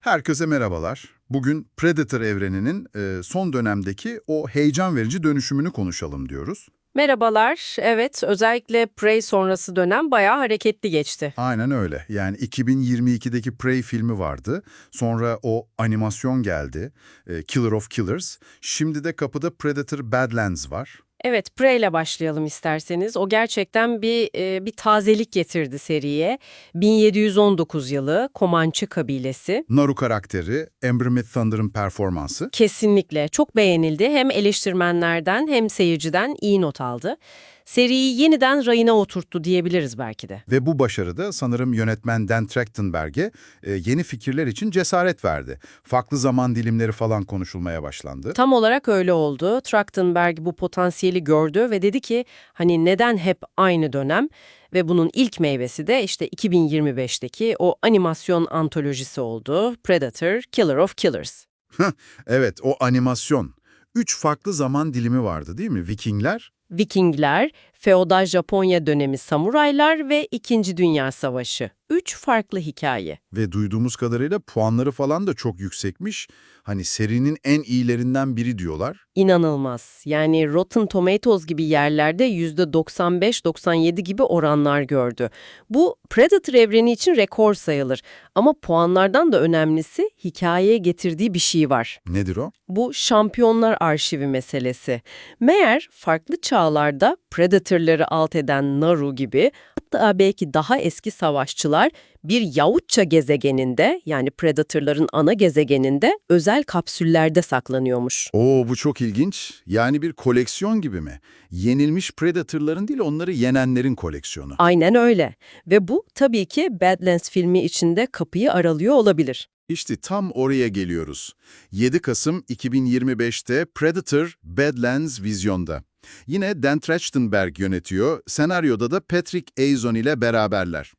Herkese merhabalar. Bugün Predator evreninin e, son dönemdeki o heyecan verici dönüşümünü konuşalım diyoruz. Merhabalar. Evet, özellikle Prey sonrası dönem bayağı hareketli geçti. Aynen öyle. Yani 2022'deki Prey filmi vardı. Sonra o animasyon geldi. e, Killer of Killers. Şimdi de kapıda Predator Badlands var. Evet, Prey ile başlayalım isterseniz. O gerçekten bir e, bir tazelik getirdi seriye. 1719 yılı Komançı kabilesi. Naru karakteri, Amber Myth Thunder'ın performansı. Kesinlikle çok beğenildi. Hem eleştirmenlerden hem seyirciden iyi not aldı. Seriyi yeniden rayına oturttu diyebiliriz belki de. Ve bu başarıda sanırım yönetmen Dan Trachtenberg'e e, yeni fikirler için cesaret verdi. Farklı zaman dilimleri falan konuşulmaya başlandı. Tam olarak öyle oldu. Trachtenberg bu potansiyeli gördü ve dedi ki hani neden hep aynı dönem? Ve bunun ilk meyvesi de işte 2025'teki o animasyon antolojisi oldu. Predator, Killer of Killers. Evet, o animasyon. Üç farklı zaman dilimi vardı değil mi? Vikingler, Vikingler, feodal Japonya dönemi samuraylar ve İkinci Dünya Savaşı. Üç farklı hikaye. Ve duyduğumuz kadarıyla puanları falan da çok yüksekmiş. Hani serinin en iyilerinden biri diyorlar. İnanılmaz. Yani Rotten Tomatoes gibi yerlerde %95-97 gibi oranlar gördü. Bu Predator evreni için rekor sayılır. Ama puanlardan da önemlisi hikayeye getirdiği bir şey var. Nedir o? Bu şampiyonlar arşivi meselesi. Meğer farklı çağlarda Predator'ları alt eden Naru gibi hatta belki daha eski savaşçılar bir Yahutça gezegeninde yani Predator'ların ana gezegeninde özel kapsüllerde saklanıyormuş. Oo bu çok ilginç. Yani bir koleksiyon gibi mi? Yenilmiş Predator'ların değil onları yenenlerin koleksiyonu. Aynen öyle. Ve bu tabii ki Badlands filmi içinde kapıyı aralıyor olabilir. İşte tam oraya geliyoruz. 7 Kasım 2025'te Predator Badlands vizyonda. Yine Dan Trachtenberg yönetiyor, senaryoda da Patrick Azon ile beraberler.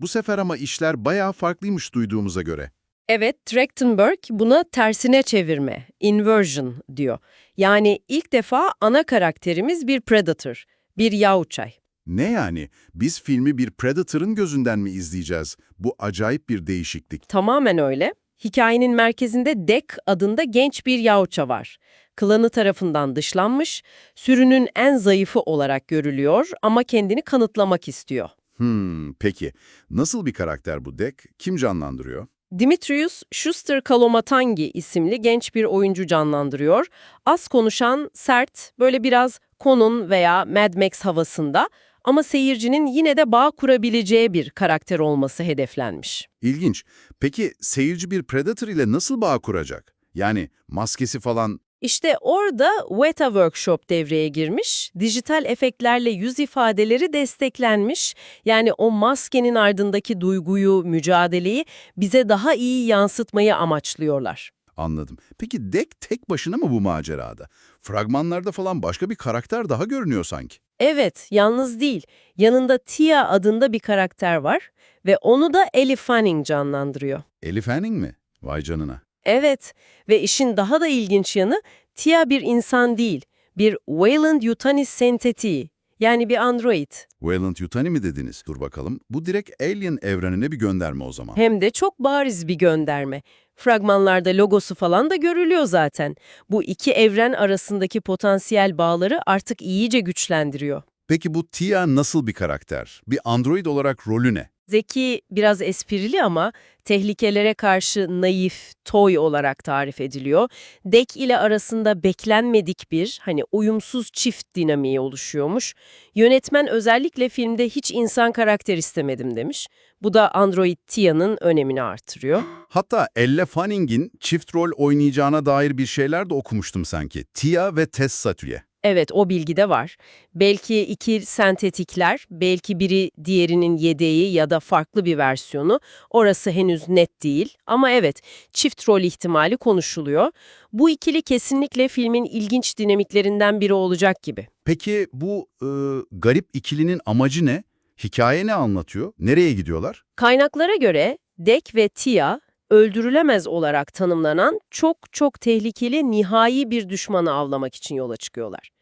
Bu sefer ama işler bayağı farklıymış duyduğumuza göre. Evet, Trachtenberg buna tersine çevirme, inversion diyor. Yani ilk defa ana karakterimiz bir Predator, bir Yavuçay. Ne yani? Biz filmi bir Predator'ın gözünden mi izleyeceğiz? Bu acayip bir değişiklik. Tamamen öyle. Hikayenin merkezinde Dek adında genç bir Yavuça var. Klanı tarafından dışlanmış, sürünün en zayıfı olarak görülüyor ama kendini kanıtlamak istiyor. Hmm, peki. Nasıl bir karakter bu Dek? Kim canlandırıyor? Dimitrius Schuster Kalomatangi isimli genç bir oyuncu canlandırıyor. Az konuşan, sert, böyle biraz Conan veya Mad Max havasında ama seyircinin yine de bağ kurabileceği bir karakter olması hedeflenmiş. İlginç. Peki seyirci bir Predator ile nasıl bağ kuracak? Yani maskesi falan İşte orada Weta Workshop devreye girmiş, dijital efektlerle yüz ifadeleri desteklenmiş. Yani o maskenin ardındaki duyguyu, mücadeleyi bize daha iyi yansıtmayı amaçlıyorlar. anladım. Peki Dek tek başına mı bu macerada? Fragmanlarda falan başka bir karakter daha görünüyor sanki. Evet, yalnız değil. Yanında Tia adında bir karakter var ve onu da Ellie Fanning canlandırıyor. Ellie Fanning mi? Vay canına. Evet ve işin daha da ilginç yanı Tia bir insan değil, bir Wayland Yutani sentetiği. Yani bir android. Wayland Yutani mi dediniz? Dur bakalım. Bu direkt Alien evrenine bir gönderme o zaman. Hem de çok bariz bir gönderme. Fragmanlarda logosu falan da görülüyor zaten. Bu iki evren arasındaki potansiyel bağları artık iyice güçlendiriyor. Peki bu Tia nasıl bir karakter? Bir android olarak rolü ne? Zeki biraz esprili ama tehlikelere karşı naif, toy olarak tarif ediliyor. Dek ile arasında beklenmedik bir, hani uyumsuz çift dinamiği oluşuyormuş. Yönetmen özellikle filmde hiç insan karakter istemedim demiş. Bu da Android Tia'nın önemini artırıyor. Hatta Elle Fanning'in çift rol oynayacağına dair bir şeyler de okumuştum sanki. Tia ve Tess Satürye. Evet, o bilgi de var. Belki iki sentetikler, belki biri diğerinin yedeği ya da farklı bir versiyonu. Orası henüz net değil ama evet, çift rol ihtimali konuşuluyor. Bu ikili kesinlikle filmin ilginç dinamiklerinden biri olacak gibi. Peki bu e, garip ikilinin amacı ne? Hikaye ne anlatıyor? Nereye gidiyorlar? Kaynaklara göre Dek ve Tia, öldürülemez olarak tanımlanan çok çok tehlikeli nihai bir düşmanı avlamak için yola çıkıyorlar.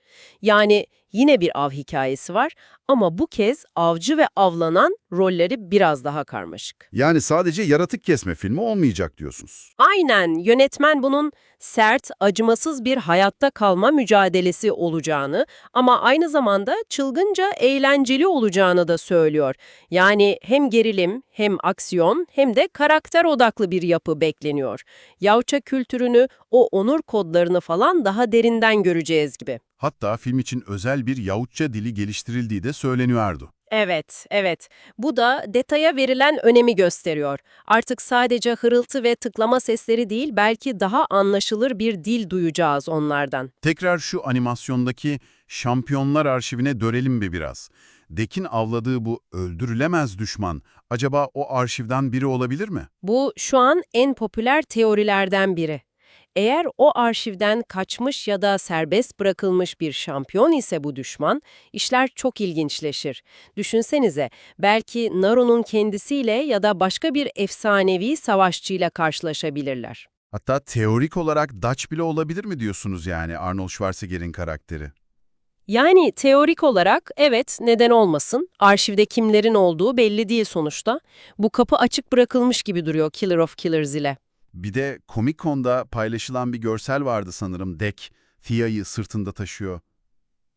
Yani yine bir av hikayesi var Ama bu kez avcı ve avlanan rolleri biraz daha karmaşık. Yani sadece yaratık kesme filmi olmayacak diyorsunuz. Aynen yönetmen bunun sert, acımasız bir hayatta kalma mücadelesi olacağını ama aynı zamanda çılgınca eğlenceli olacağını da söylüyor. Yani hem gerilim, hem aksiyon, hem de karakter odaklı bir yapı bekleniyor. Yavça kültürünü, o onur kodlarını falan daha derinden göreceğiz gibi. Hatta film için özel bir Yahutça dili geliştirildiği de söyleniyor Erdo. Evet, evet. Bu da detaya verilen önemi gösteriyor. Artık sadece hırıltı ve tıklama sesleri değil, belki daha anlaşılır bir dil duyacağız onlardan. Tekrar şu animasyondaki şampiyonlar arşivine dönelim bir biraz. Dek'in avladığı bu öldürülemez düşman acaba o arşivden biri olabilir mi? Bu şu an en popüler teorilerden biri. Eğer o arşivden kaçmış ya da serbest bırakılmış bir şampiyon ise bu düşman, işler çok ilginçleşir. Düşünsenize, belki Naru'nun kendisiyle ya da başka bir efsanevi savaşçıyla karşılaşabilirler. Hatta teorik olarak Dutch bile olabilir mi diyorsunuz yani Arnold Schwarzenegger'in karakteri? Yani teorik olarak evet neden olmasın. Arşivde kimlerin olduğu belli değil sonuçta. Bu kapı açık bırakılmış gibi duruyor Killer of Killers ile. Bir de Comic Con'da paylaşılan bir görsel vardı sanırım. Dek, Thia'yı sırtında taşıyor.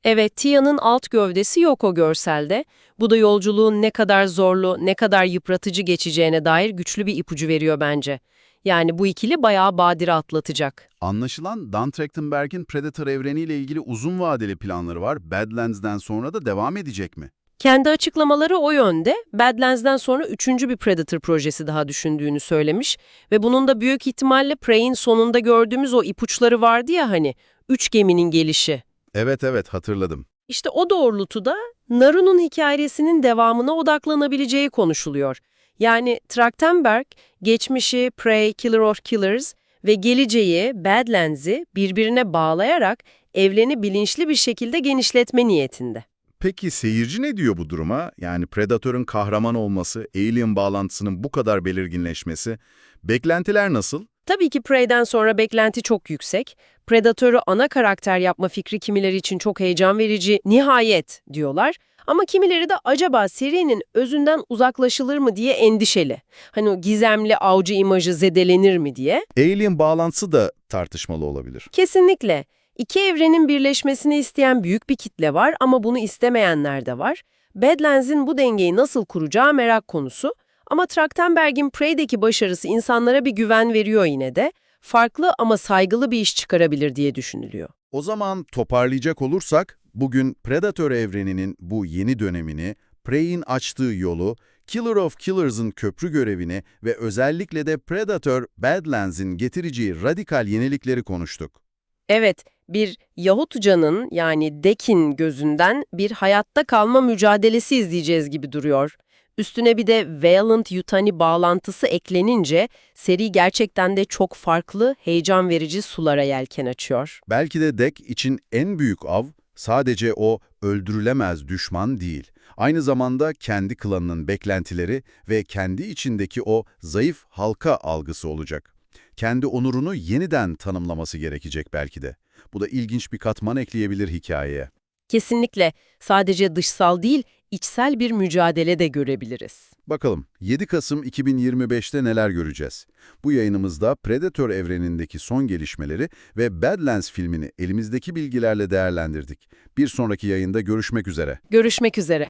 Evet, Tia'nın alt gövdesi yok o görselde. Bu da yolculuğun ne kadar zorlu, ne kadar yıpratıcı geçeceğine dair güçlü bir ipucu veriyor bence. Yani bu ikili bayağı badire atlatacak. Anlaşılan Dan Trachtenberg'in Predator evreniyle ilgili uzun vadeli planları var. Badlands'den sonra da devam edecek mi? Kendi açıklamaları o yönde. Badlands'den sonra üçüncü bir Predator projesi daha düşündüğünü söylemiş ve bunun da büyük ihtimalle Prey'in sonunda gördüğümüz o ipuçları vardı ya hani, üç geminin gelişi. Evet evet hatırladım. İşte o doğrultuda Naru'nun hikayesinin devamına odaklanabileceği konuşuluyor. Yani Trachtenberg, geçmişi Prey, Killer of Killers ve geleceği Badlands'i birbirine bağlayarak evreni bilinçli bir şekilde genişletme niyetinde. Peki seyirci ne diyor bu duruma? Yani Predator'ın kahraman olması, Alien bağlantısının bu kadar belirginleşmesi, beklentiler nasıl? Tabii ki Prey'den sonra beklenti çok yüksek. Predatör'ü ana karakter yapma fikri kimileri için çok heyecan verici, nihayet diyorlar. Ama kimileri de acaba serinin özünden uzaklaşılır mı diye endişeli. Hani o gizemli avcı imajı zedelenir mi diye. Alien bağlantısı da tartışmalı olabilir. Kesinlikle. İki evrenin birleşmesini isteyen büyük bir kitle var ama bunu istemeyenler de var. Badlands'in bu dengeyi nasıl kuracağı merak konusu. Ama Trachtenberg'in Prey'deki başarısı insanlara bir güven veriyor yine de. Farklı ama saygılı bir iş çıkarabilir diye düşünülüyor. O zaman toparlayacak olursak, bugün Predator evreninin bu yeni dönemini, Prey'in açtığı yolu, Killer of Killers'ın köprü görevini ve özellikle de Predator Badlands'in getireceği radikal yenilikleri konuştuk. Evet, bir Yahutcanın yani Dek'in gözünden bir hayatta kalma mücadelesi izleyeceğiz gibi duruyor. Üstüne bir de Valiant Yutani bağlantısı eklenince seri gerçekten de çok farklı, heyecan verici sulara yelken açıyor. Belki de Dek için en büyük av sadece o öldürülemez düşman değil. Aynı zamanda kendi klanının beklentileri ve kendi içindeki o zayıf halka algısı olacak. Kendi onurunu yeniden tanımlaması gerekecek belki de. Bu da ilginç bir katman ekleyebilir hikayeye. Kesinlikle sadece dışsal değil, içsel bir mücadele de görebiliriz. Bakalım 7 Kasım 2025'te neler göreceğiz? Bu yayınımızda Predator evrenindeki son gelişmeleri ve Badlands filmini elimizdeki bilgilerle değerlendirdik. Bir sonraki yayında görüşmek üzere. Görüşmek üzere.